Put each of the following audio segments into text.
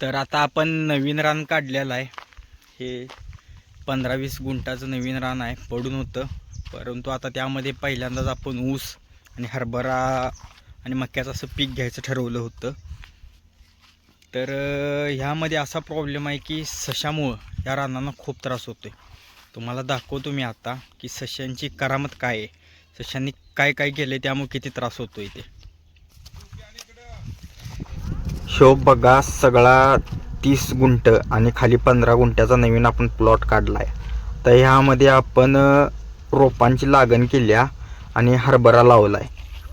तर आता आपण नवीन रान काढलेलं आहे. हे पंधरा वीस गुंठाचं नवीन रान आहे पडून होतं. परंतु आता त्यामध्ये पहिल्यांदाच आपण ऊस आणि हरभरा आणि मक्याचं असं पीक घ्यायचं ठरवलं होतं. तर ह्यामध्ये असा प्रॉब्लेम आहे की सशामुळं या रानांना खूप त्रास होतो आहे तुम्हाला दाखवतो मी आता की सशांची करामत काय आहे. सशांनी काय काय केलं त्यामुळे किती त्रास होतो इथे हिशोब बघा सगळा तीस गुंट आणि खाली पंधरा गुंठ्याचा नवीन आपण प्लॉट काढला आहे तर ह्यामध्ये आपण रोपांची लागण केल्या आणि हरभरा लावला आहे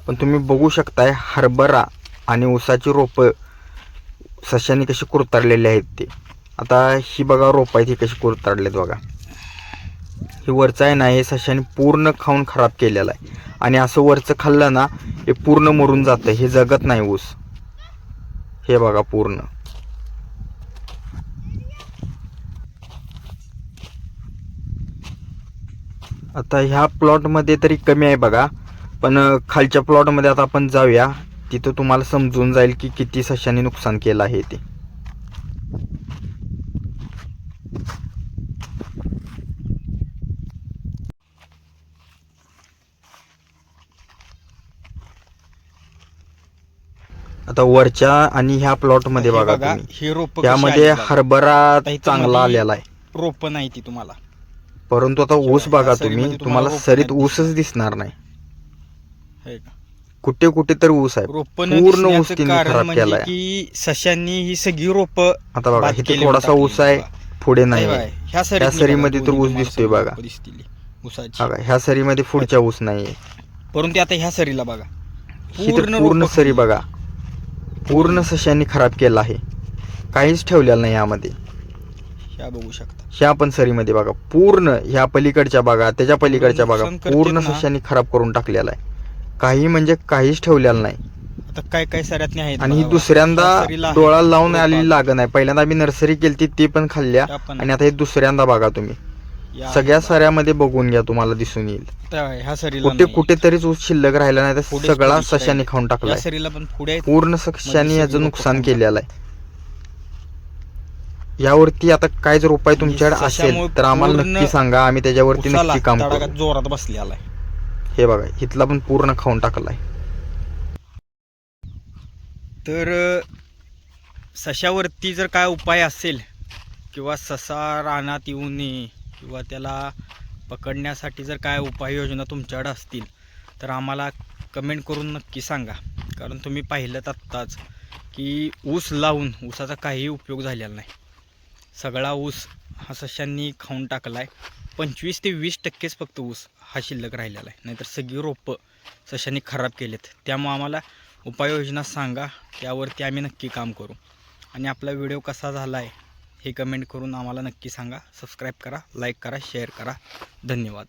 पण तुम्ही बघू शकताय हरभरा आणि ऊसाची रोपं सशाने कशी कुरतारलेली आहेत ते. आता ही बघा रोपं आहेत ही कशी कुरतारलेत बघा. हे वरचं आहे ना हे सश्याने पूर्ण खाऊन खराब केलेलं आहे. आणि असं वरचं खाल्लं ना हे पूर्ण मरून जातं हे जगत नाही ऊस. हे बघा पूर्ण. आता ह्या प्लॉटमध्ये तरी कमी आहे बघा. पण खालच्या प्लॉटमध्ये आता आपण जाऊया. तिथं तुम्हाला समजून जाईल की किती सशांनी नुकसान केलं आहे ते. आता वरच्या आणि ह्या प्लॉटमध्ये हे बघा बघा, तुम्ही. ही रोप त्यामध्ये हरभरा इथं चांगला मध्ये- आलेला आहे. रोप नाही ती तुम्हाला. परंतु आता ऊस बघा तुम्ही तुम्हाला सरीत ऊसच दिसणार नाही. हे का? कुठे कुठे तर ऊस आहे. रोप न पूर्ण ऊस दिसण्याचं त्यांनी कारण खराब म्हणजे केलाय. की सशांनी ही सगळी रोप आता बघा इथे थोडासा. ऊस आहे पुढे नाही ह्या ह्या सरीमध्ये तर ऊस दिसतोय बघा. दिसतील ऊसाची. बघा, ह्या सरीमध्ये पुढच्या ऊस नाही परंतु आता ह्या सरीला बघा. ही तर पूर्ण रोपं सरी. बघा. पूर्ण सशांनी खराब केला आहे. काहीच ठेवलेलं नाही यामध्ये. ह्या बघू शकता. ह्या पण सरीमध्ये बघा पूर्ण ह्या पलीकडच्या बघा त्याच्या पलीकडच्या करतेत पूर्ण ना. सशांनी खराब करून टाकलेला आहे. काही म्हणजे काहीच ठेवलेलं नाही. आता काय काय सऱ्यात आहेत आणि ही. दुसऱ्यांदा आहे. डोळा लावून आलेली लागण आहे. पहिल्यांदा आम्ही नर्सरी केली ती पण खाल्ल्या. आणि आता हे दुसऱ्यांदा बघा तुम्ही. सगळ्या. सऱ्यामध्ये बघून घ्या तुम्हाला दिसून येईल त्या ह्या सरीला कुठे नाही. कुठे तरीच ऊस शिल्लक राहिला नाही तर सगळा सशाने. खाऊन या टाकलाय सरीला पण पुढे आहेत पूर्ण सशाने मध्ये याचं नुकसान केलेलं आहे यावरती आता काय जर उपाय तुमच्याकडे असेल तर आम्हाला नक्की सांगा आम्ही त्याच्यावरती नक्की काम जोरात बसलेला आहे हे बघा इथला पण पूर्ण खाऊन टाकलाय तर सशावरती जर काय उपाय असेल किंवा ससा रानात येऊ नये किंवा त्याला पकडण्यासाठी जर काय उपाययोजना तुमच्याकडे असतील तर आम्हाला कमेंट करून नक्की सांगा. कारण तुम्ही पाहिलं आत्ताच की ऊस लावून ऊसाचा काहीही उपयोग झालेला नाही. सगळा ऊस हा सशांनी खाऊन टाकला आहे पंचवीस ते वीस टक्केच फक्त ऊस हा शिल्लक राहिलेला आहे. नाहीतर सगळी रोपं सशांनी खराब केलेत. त्यामुळं आम्हाला उपाययोजना सांगा. त्यावरती आम्ही नक्की काम करू. आणि आपला व्हिडिओ कसा झाला आहे हे कमेंट करून आम्हाला नक्की सांगा. सबस्क्राईब करा लाईक करा शेअर करा. धन्यवाद.